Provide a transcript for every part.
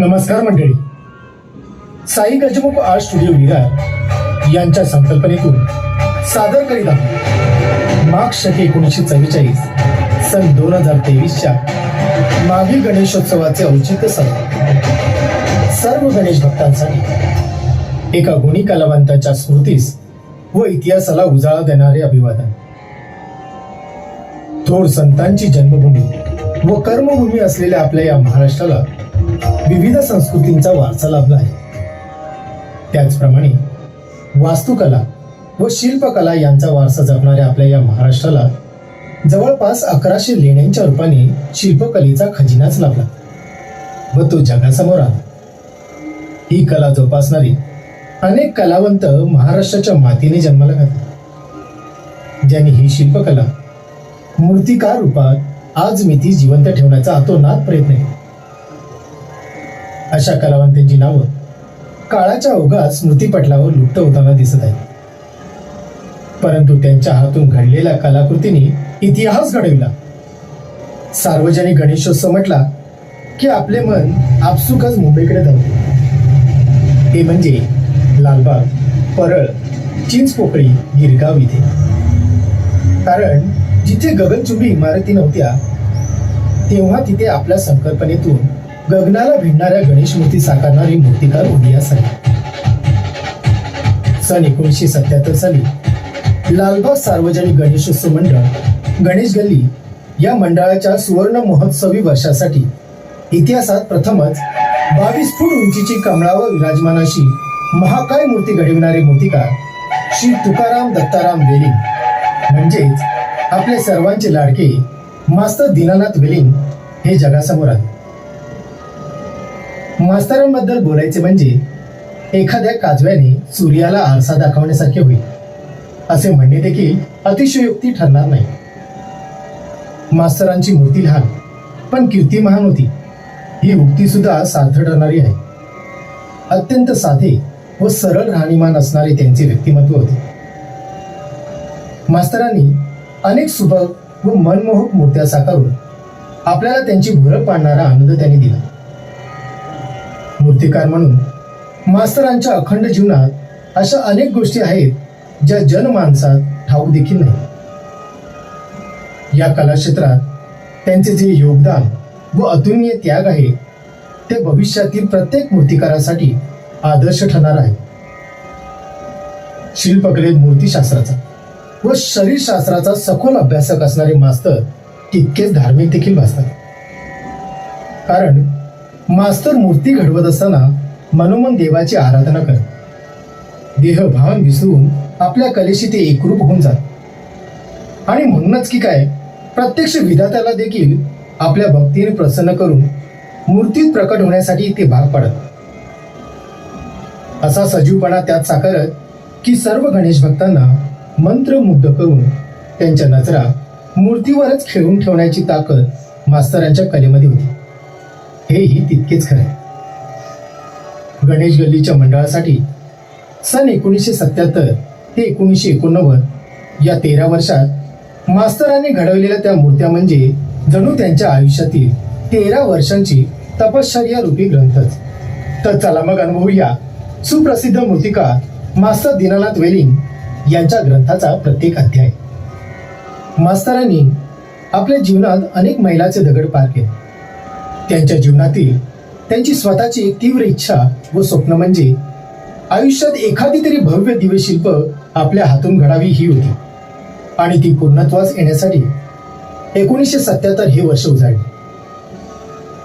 नमस्कार मंडळी. Sai Gajmukh art studio Virar यांच्या संकल्पनेतून सादर करीत आहोत. माघ शके एकोणीसशे चव्वेचाळीस सन दोन हजार तेवीसच्या माघी गणेशोत्सवाचे औचित्य साधून सर्व गणेश भक्तांसाठी एका गुणी कलावंताच्या स्मृतीस व इतिहासाला उजाळा देणारे अभिवादन. थोर संतांची जन्मभूमी व कर्मभूमी असलेल्या आपल्या या महाराष्ट्राला विविध संस्कृतींचा वारसा लाभला आहे त्याचप्रमाणे वास्तुकला व शिल्पकला यांचा वारसा जपणाऱ्या आपल्या या महाराष्ट्राला जवळपास अकराशे लेण्यांच्या रूपाने शिल्पकलेचा खजिनाच लाभला. व तो जगासमोर आला. ही कला जोपासणारी अनेक कलावंत महाराष्ट्राच्या मातीने जन्माला घातले. ज्यांनी ही शिल्पकला मूर्तिकार रूपात आज मी ती जिवंत ठेवण्याचा अतोनात प्रयत्न केला. अशा कलावंतांची नावं काळाच्या ओघात स्मृतीपटलावर लुप्त होताना दिसत आहेत. परंतु त्यांच्या हातून घडलेल्या कलाकृतीने इतिहास घडविला. सार्वजनिक गणेशोत्सव म्हटला की आपले मन आपसुकच मुंबईकडे धावते. ते म्हणजे लालबाग परळ चिंचपोकळी गिरगाव इथे. कारण जिथे गगनचुंबी इमारती नव्हत्या तेव्हा तिथे आपल्या संकल्पनेतून गगनाला भिडणाऱ्या गणेश मूर्ती साकारणारी मूर्तिकार उदयास आले सन एकोणीसशे सत्याहत्तर साली लालबाग सार्वजनिक गणेशोत्सव मंडळ गणेश गल्ली या मंडळाच्या सुवर्ण महोत्सवी वर्षासाठी इतिहासात प्रथमच बावीस फूट उंचीची कमळावर विराजमान अशी महाकाय मूर्ती घडविणारे मूर्तिकार श्री तुकाराम दत्ताराम वेलिंग. म्हणजेच आपले सर्वांचे लाडके मास्तर दीनानाथ वेलिंग हे जगासमोर आले. मास्तरांबद्दल बोलायचे म्हणजे एखाद्या काजव्याने सूर्याला आरसा दाखवण्यासारखे होईल. असे म्हणणे देखील अतिशयोक्ती ठरणार नाही. मास्तरांची मूर्ती लहान पण कीर्ती महान होती. ही उक्ती सुद्धा सार्थ ठरणारी आहे. अत्यंत साधे व सरळ राहणीमान असणारे त्यांचे व्यक्तिमत्व होते. मास्तरांनी अनेक सुबक व मनमोहक मूर्त्या साकारून आपल्याला त्यांची भुरळ पाडणारा आनंद त्यांनी दिला. मूर्तिकार म्हणून मास्तरांच्या अखंड जीवनात अशा अनेक गोष्टी आहेत ज्या जनमानसात ठाऊक देखील नाही. या कलाक्षेत्रात त्यांचे जे योगदान व अतुलनीय त्याग आहे ते भविष्यातील प्रत्येक मूर्तिकारासाठी आदर्श ठरणार आहे. शिल्पकलेत मूर्तीशास्त्राचा व शरीरशास्त्राचा सखोल अभ्यासक असणारे मास्तर तितकेच धार्मिक देखील भासतात. कारण मास्तर मूर्ती घडवत असताना मनोमन देवाची आराधना करत. देहभान विसरून आपल्या कलेशी ते एकरूप होऊन जात. आणि म्हणूनच की काय प्रत्यक्ष विधात्याला देखील आपल्या भक्तीने प्रसन्न करून मूर्तीत प्रकट होण्यासाठी ते भाग पडत. असा सजीवपणा त्यात साकारत की सर्व गणेश भक्तांना मंत्रमुग्ध करून त्यांच्या नजरा मूर्तीवरच खेळून ठेवण्याची ताकद मास्तरांच्या कलेमध्ये होती. हेही तितकेच खरे गणेश गल्लीच्या मंडळासाठी सन एकोणीसशे सत्याहत्तर ते एकोणीसशे एकोणनव्वद या तेरा वर्षात मास्तरांनी घडवलेल्या त्या मूर्त्या म्हणजे जणू त्यांच्या आयुष्यातील तेरा वर्षांची तपश्चर्या रूपी ग्रंथच तर चला मग अनुभवूया सुप्रसिद्ध मूर्तिकार मास्तर दीनानाथ वेलिंग यांच्या ग्रंथाचा प्रत्येक अध्याय. मास्तरांनी आपल्या जीवनात अनेक मैलाचे दगड पार केले. त्यांच्या जीवनातील त्यांची स्वतःची तीव्र इच्छा व स्वप्न म्हणजे आयुष्यात एखादी तरी भव्य दिव्यशिल्प आपल्या हातून घडावी ही होती. आणि ती पूर्णत्वास येण्यासाठी एकोणीसशे सत्याहत्तर हे वर्ष उजाडले.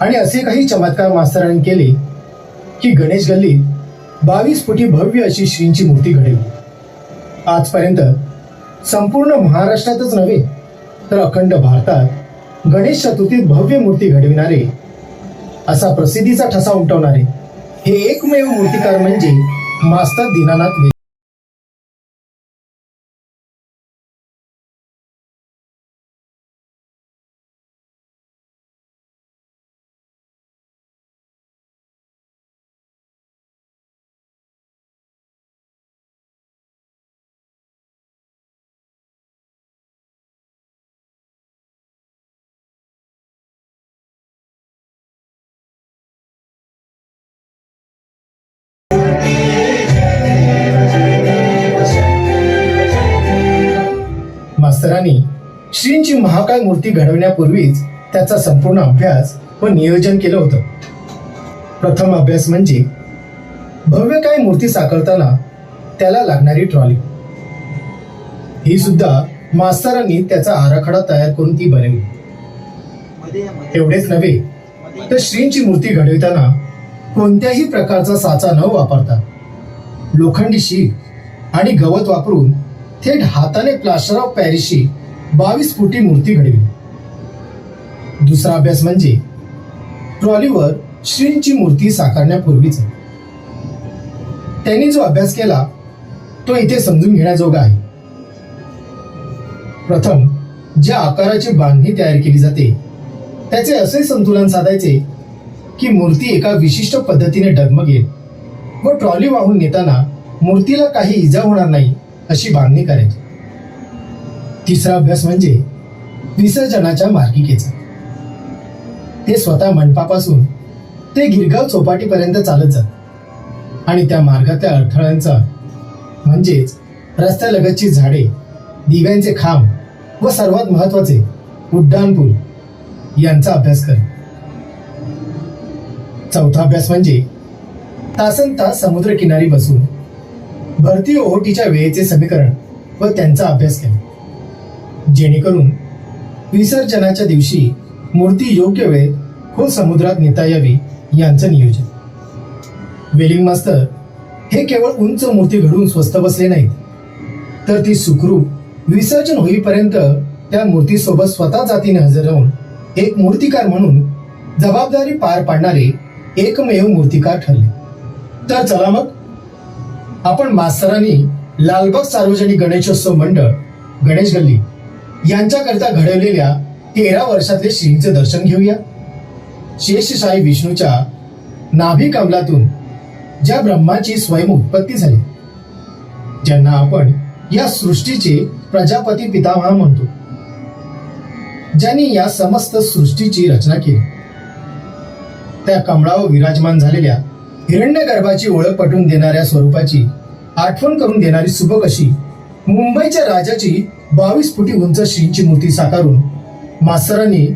आणि असे काही चमत्कार मास्तरांनी केले की गणेश गल्लीत बावीस फुटी भव्य अशी श्रींची मूर्ती घडली. आजपर्यंत संपूर्ण महाराष्ट्रातच नव्हे तर अखंड भारतात गणेश चतुर्थीत भव्य मूर्ती घडविणारे असा प्रसिद्धीचा ठसा उमटवणारे हे एकमेव मूर्तिकार म्हणजे मास्तर दीनानाथ श्रींची महाकाय मूर्ती घडवण्यापूर्वीच त्याचा संपूर्ण अभ्यास व नियोजन केलं होतं. प्रथम अभ्यास म्हणजे भव्य काय मूर्ती साकारताना त्याला लागणारी ट्रॉली ही सुद्धा मास्तरांनी त्याचा आराखडा तयार करून ती बनवली. एवढेच नव्हे तर श्रींची मूर्ती घडविताना कोणत्याही प्रकारचा साचा न वापरता लोखंडी शीट आणि गवत वापरून थेट हाताने प्लास्टर ऑफ पॅरिसशी बावीस फुटी मूर्ती घडवी दुसरा अभ्यास म्हणजे ट्रॉलीवर श्रींची मूर्ती साकारण्यापूर्वीच. त्यांनी जो अभ्यास केला तो इथे समजून घेण्याजोगा आहे. प्रथम ज्या आकाराची बांधणी तयार केली जाते त्याचे असे संतुलन साधायचे की मूर्ती एका विशिष्ट पद्धतीने डगमगेल व ट्रॉली वाहून नेताना मूर्तीला काही इजा होणार नाही अशी बांधणी करायची. तिसरा अभ्यास म्हणजे विसर्जनाच्या मार्गिकेचा. ते स्वतः मंडपापासून ते गिरगाव चौपाटीपर्यंत चालत जात. आणि त्या मार्गातल्या अडथळ्यांचा म्हणजेच रस्त्यालगतची झाडे दिव्यांचे खांब व सर्वात महत्त्वाचे उड्डाणपूल यांचा अभ्यास कर. चौथा अभ्यास म्हणजे तासन तास समुद्र किनारी बसून भरती ओहोटीच्या वेळेचे समीकरण व त्यांचा अभ्यास केला जेणेकरून विसर्जनाच्या दिवशी मूर्ती योग्य वेळेत खोल समुद्रात नेता यावी यांचं नियोजन. वेलिंग मास्तर हे केवळ उंच मूर्ती घडवून स्वस्त बसले नाहीत तर ती सुखरूप विसर्जन होईपर्यंत त्या मूर्तीसोबत स्वतः जातीने हजर राहून एक मूर्तिकार म्हणून जबाबदारी पार पाडणारे एकमेव मूर्तिकार ठरले. तर चला मग आपण मास्तरांनी लालबाग सार्वजनिक गणेशोत्सव मंडळ गणेश गल्ली यांच्याकरिता घडवलेल्या तेरा वर्षातले श्रींचे दर्शन घेऊया. शेषशाही विष्णूच्या नाभी कमलातून ज्या ब्रह्माची स्वयं उत्पत्ती झाली ज्यांना आपण या सृष्टीचे प्रजापती पितामह म्हणतो ज्यांनी या समस्त सृष्टीची रचना केली. त्या कमळावर विराजमान झालेल्या हिरण्य गर्भाची ओळख पटवून देणाऱ्या स्वरूपाची आठवण करून देणारी सुबक अशी मुंबईच्या राजाची बावीस फुटी उंच श्रींची मूर्ती साकारून मास्तरांनी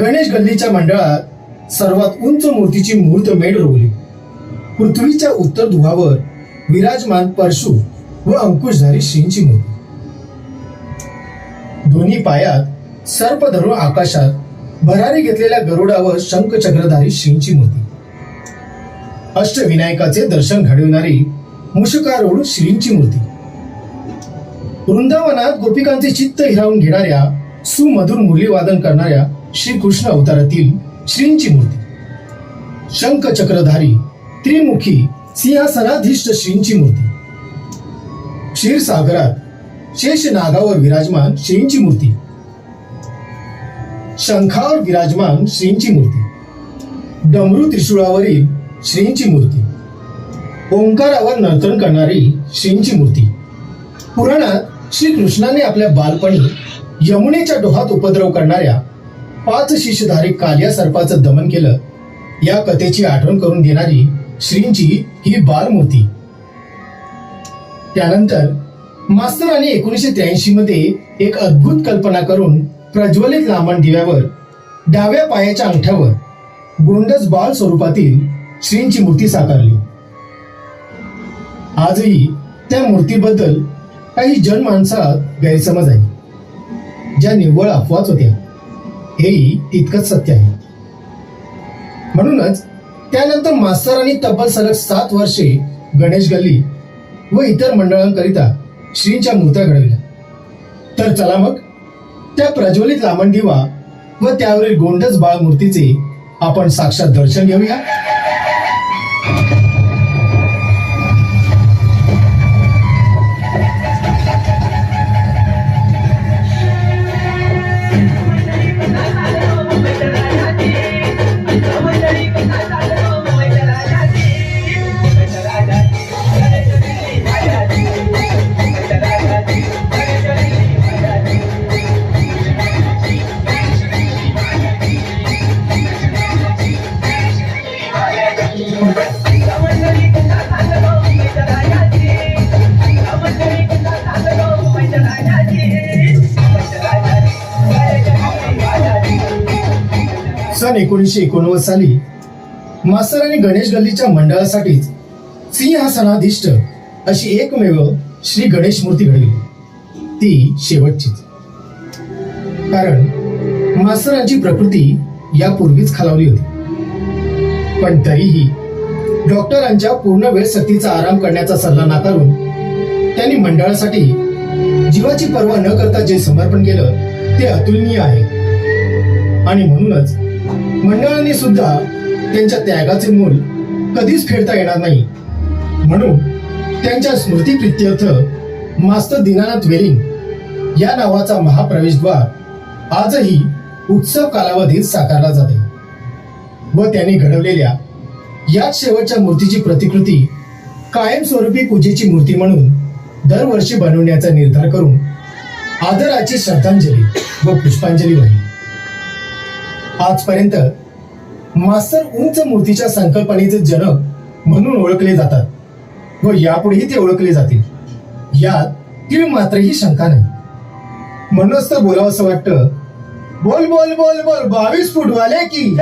गणेश गल्लीच्या मंडळात सर्वात उंच मूर्तीची मूर्त मेढ रोवली. पृथ्वीच्या उत्तर धुवावर विराजमान परशु व अंकुशधारी श्रींची मूर्ती. दोन्ही पायात सर्प धरून आकाशात भरारी घेतलेल्या गरुडावर शंखचक्रधारी श्रींची मूर्ती. अष्टविनायकाचे दर्शन घडविणारी मुशकारूढ श्रींची मूर्ती. वृंदावनात गोपिकांचे चित्त हिरावून घेणाऱ्या सुमधुर मुरलीवादन करणाऱ्या श्रीकृष्ण अवतारातील श्रींची मूर्ती. शंख चक्रधारी त्रिमुखी सिंहासनाधीष्ट श्रींची मूर्ती. क्षीरसागरात शेष नागावर विराजमान श्रींची मूर्ती. शंखावर विराजमान श्रींची मूर्ती. डमरू त्रिशूळावरील श्रींची मूर्ती. ओंकारावर नर्तन करणारी श्रींची मूर्ती. पुराणात श्रीकृष्णाने आपल्या बालपणी यमुनेच्या डोहात उपद्रव करणाऱ्या पाच शिषधारी कालिया सर्पाचं दमन केलं. या कथेची आठवण करून देणारी श्रींची ही बालमूर्ती. त्यानंतर मास्तरांनी एकोणीसशे त्र्याऐंशी मध्ये एक अद्भुत कल्पना करून प्रज्वलित लांबण दिव्यावर डाव्या पायाच्या अंगठ्यावर गोंडस बाळ स्वरूपातील श्रींची मूर्ती साकारली. आजही त्या मूर्तीबद्दल काही जनमानसात गैरसमज आहे ज्या निव्वळ अफवाच होत्या हेही तितकंच सत्य आहे. म्हणूनच त्यानंतर मास्तरांनी तब्बल सलग सात वर्षे गणेश गल्ली व इतर मंडळांकरिता श्रींच्या मूर्त्या घडवल्या. तर चला मग त्या प्रज्वलित लामण दिवा व त्यावरील गोंडस बाळ मूर्तीचे आपण साक्षात दर्शन घेऊया. सन एकोणीसशे एकोणनव्वद साली मास्तरांनी गणेश गल्लीच्या मंडळासाठीच सिंहासनाधिष्ट अशी एकमेव श्री गणेश मूर्ती घडली. ती शेवटचीच. कारण मास्तरांची प्रकृती यापूर्वीच खालावली होती. पण तरीही डॉक्टरांच्या पूर्ण वेळ सक्तीचा आराम करण्याचा सल्ला नाकारून त्यांनी मंडळासाठी जीवाची पर्वा न करता जे समर्पण केलं ते अतुलनीय आहे. आणि म्हणूनच मंडळांनी सुद्धा त्यांच्या त्यागाचे मूल कधीच फेडता येणार नाही. म्हणून त्यांच्या स्मृतीप्रित्यर्थ मास्तर दीनानाथ वेलिंग या नावाचा महाप्रवेशद्वार आजही उत्सव कालावधीत साकारला जाते व त्यांनी घडवलेल्या याच शेवटच्या मूर्तीची प्रतिकृती कायमस्वरूपी पूजेची मूर्ती म्हणून दरवर्षी बनवण्याचा निर्धार करून आदराची श्रद्धांजली व पुष्पांजली वाहिली. आजपर्यंत मास्तर उंच मूर्तीच्या संकल्पनेचे जनक म्हणून ओळखले जातात व यापुढेही ते ओळखले जातील. यात तीळ मात्रही शंका नाही. म्हणूनच तर बोलावं असं वाटतं बोल बोल बोल बोल बावीस फूट वाले की